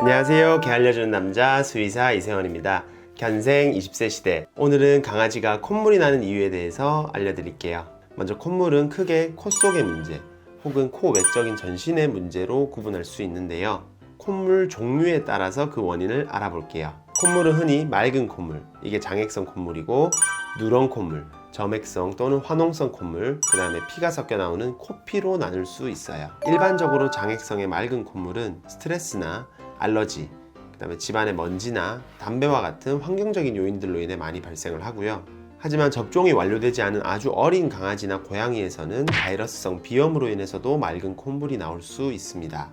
안녕하세요. 개 알려주는 남자 수의사 이세원입니다. 견생 20세 시대. 오늘은 강아지가 콧물이 나는 이유에 대해서 알려드릴게요. 먼저 콧물은 크게 코 속의 문제 혹은 코 외적인 전신의 문제로 구분할 수 있는데요. 콧물 종류에 따라서 그 원인을 알아볼게요. 콧물은 흔히 맑은 콧물, 이게 장액성 콧물이고 누런 콧물, 점액성 또는 화농성 콧물, 그 다음에 피가 섞여 나오는 코피로 나눌 수 있어요. 일반적으로 장액성의 맑은 콧물은 스트레스나 알러지, 그 다음에 집안의 먼지나 담배와 같은 환경적인 요인들로 인해 많이 발생을 하고요. 하지만 접종이 완료되지 않은 아주 어린 강아지나 고양이에서는 바이러스성 비염으로 인해서도 맑은 콧물이 나올 수 있습니다.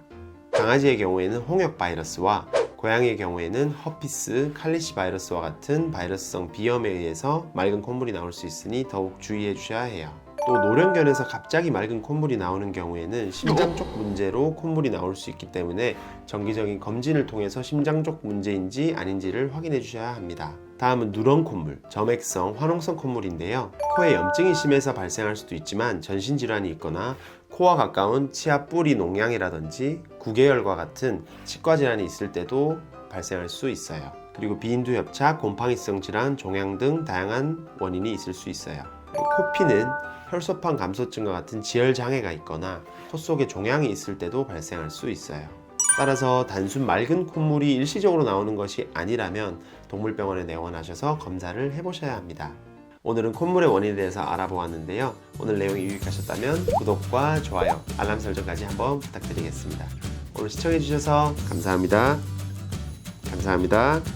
강아지의 경우에는 홍역 바이러스와 고양이의 경우에는 허피스, 칼리시 바이러스와 같은 바이러스성 비염에 의해서 맑은 콧물이 나올 수 있으니 더욱 주의해 주셔야 해요. 또 노령견에서 갑자기 맑은 콧물이 나오는 경우에는 심장 쪽 문제로 콧물이 나올 수 있기 때문에 정기적인 검진을 통해서 심장 쪽 문제인지 아닌지를 확인해 주셔야 합니다. 다음은 누런 콧물, 점액성, 화농성 콧물인데요. 코에 염증이 심해서 발생할 수도 있지만 전신 질환이 있거나 코와 가까운 치아 뿌리 농양이라든지 구개열과 같은 치과 질환이 있을 때도 발생할 수 있어요. 그리고 비인두 협착, 곰팡이성 질환, 종양 등 다양한 원인이 있을 수 있어요. 코피는 혈소판 감소증과 같은 지혈 장애가 있거나 코 속에 종양이 있을 때도 발생할 수 있어요. 따라서 단순 맑은 콧물이 일시적으로 나오는 것이 아니라면 동물병원에 내원하셔서 검사를 해보셔야 합니다. 오늘은 콧물의 원인에 대해서 알아보았는데요. 오늘 내용이 유익하셨다면 구독과 좋아요, 알람 설정까지 한번 부탁드리겠습니다. 오늘 시청해주셔서 감사합니다. 감사합니다.